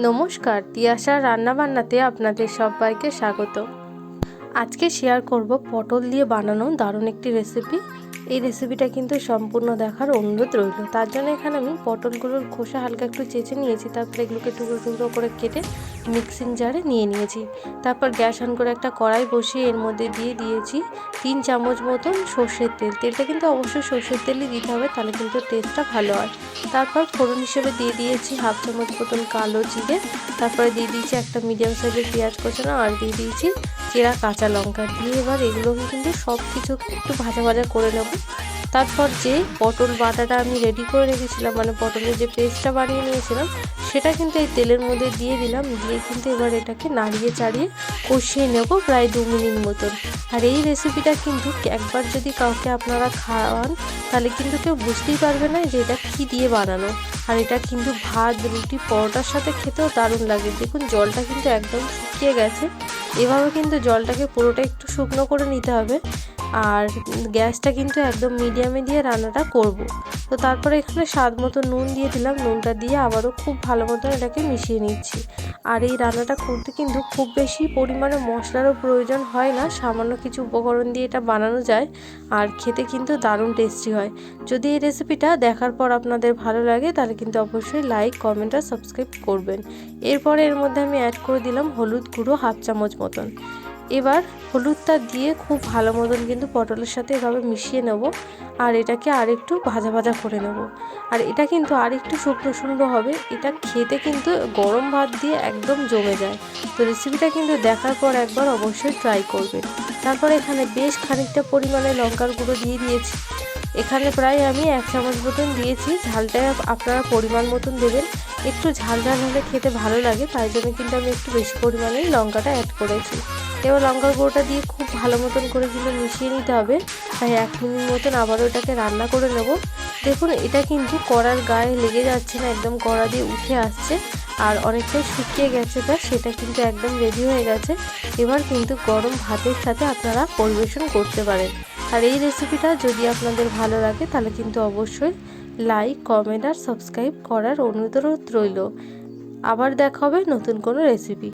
নমস্কার, তিয়াশার রান্নাবান্নাতে আপনাদের সবাইকে স্বাগত। আজকে শেয়ার করব পটল দিয়ে বানানো দারুণ একটি রেসিপি এই রেসিপিটা কিন্তু সম্পূর্ণ দেখার অনুরোধ রইল। তার জন্য এখানে আমি পটলগুলোর খোসা হালকা একটু চেঁচে নিয়েছি, তারপরে এগুলোকে টুকরো টুকরো করে কেটে মিক্সিং জারে নিয়ে নিয়েছি। তারপর গ্যাস অন করে একটা কড়াই বসিয়ে এর মধ্যে দিয়ে দিয়েছি তিন চামচ মতন সর্ষের তেল। তেলটা কিন্তু অবশ্যই সর্ষের তেলই দিতে হবে, তাহলে কিন্তু টেস্টটা ভালো হয়। তারপর ফোড়ন হিসেবে দিয়ে দিয়েছি হাফ চামচ মতন কালো জিরে। তারপরে দিয়ে দিয়েছি একটা মিডিয়াম সাইজের পেঁয়াজ কোচানো আর দিয়ে দিয়েছি চেরা কাঁচা লঙ্কা। দিয়ে এবার এগুলোকে কিন্তু সব কিছু একটু ভাজা ভাজা করে নেব। তারপর যে পটল বাটাটা আমি রেডি করে রেখেছিলাম মানে পটলের যে পেস্টটা বানিয়ে নিয়েছিলাম, সেটা কিন্তু এই তেলের মধ্যে দিয়ে দিলাম, দিয়ে কিন্তু এবার এটাকে নাড়িয়ে চাড়িয়ে কষিয়ে নেব প্রায় দু মিনিট মতন। আর এই রেসিপিটা কিন্তু একবার যদি কাউকে আপনারা খাওয়ান, তাহলে কিন্তু কেউ বুঝতেই পারবে না যে এটা কী দিয়ে বানানো। আর এটা কিন্তু ভাত, রুটি, পরোটার সাথে খেতেও দারুণ লাগে। দেখুন, জলটা কিন্তু একদম শুকিয়ে গেছে। এভাবে কিন্তু জলটাকে পুরোটা একটু শুকনো করে নিতে হবে। আর গ্যাসটা কিন্তু একদম মিডিয়ামে দিয়ে রান্নাটা করব। তো তারপরে এখানে স্বাদ মতো নুন দিয়ে দিলাম। নুনটা দিয়ে আবারও খুব ভালো মতো এটাকে মিশিয়ে নিচ্ছি। আর এই রান্নাটা করতে কিন্তু খুব বেশি পরিমাণে মশলারও প্রয়োজন হয় না। সামান্য কিছু উপকরণ দিয়ে এটা বানানো যায় আর খেতে কিন্তু দারুণ টেস্টি হয়। যদি এই রেসিপিটা দেখার পর আপনাদের ভালো লাগে, তাহলে কিন্তু অবশ্যই লাইক কমেন্ট আর সাবস্ক্রাইব করবেন। এরপরে এর মধ্যে আমি অ্যাড করে দিলাম হলুদ গুঁড়ো হাফ চামচ মতন। এবার হলুদটা দিয়ে খুব ভালো মতন কিন্তু পটলের সাথে এভাবে মিশিয়ে নেব আর এটাকে আরেকটু ভাজা ভাজা করে নেব। আর এটা কিন্তু আরেকটু শুকনো শুকনো হবে। এটা খেতে কিন্তু গরম ভাত দিয়ে একদম জমে যায়। তো রেসিপিটা কিন্তু দেখার পর একবার অবশ্যই ট্রাই করবেন। তারপর এখানে বেশ খানিকটা পরিমাণে লঙ্কার গুঁড়ো দিয়ে দিয়েছি। এখানে প্রায় আমি এক চামচ মতন দিয়েছি। ঝালটা আপনারা পরিমাণ মতন দেবেন। একটু ঝাল ঝাল হলে খেতে ভালো লাগে। তাই জন্য কিন্তু আমি একটু বেশি পরিমাণে লঙ্কাটা অ্যাড করেছি। এবার লঙ্কার গুঁড়োটা দিয়ে খুব ভালো মতন করে কিন্তু মিশিয়ে নিতে হবে। তাই এক মিনিট মতন আবারও এটাকে রান্না করে নেব। দেখুন, এটা কিন্তু কড়ার গায়ে লেগে যাচ্ছে না, একদম কড়া দিয়ে উঠে আসছে। আর অনেকটাই শুকিয়ে গেছে তা, সেটা কিন্তু একদম রেডি হয়ে গেছে। এবার কিন্তু গরম ভাতের সাথে আপনারা পরিবেশন করতে পারেন। আর এই রেসিপিটা যদি আপনাদের ভালো লাগে, তাহলে কিন্তু অবশ্যই লাইক কমেন্ট আর সাবস্ক্রাইব করার অনুরোধ রইল। আবার দেখা হবে নতুন কোনো রেসিপি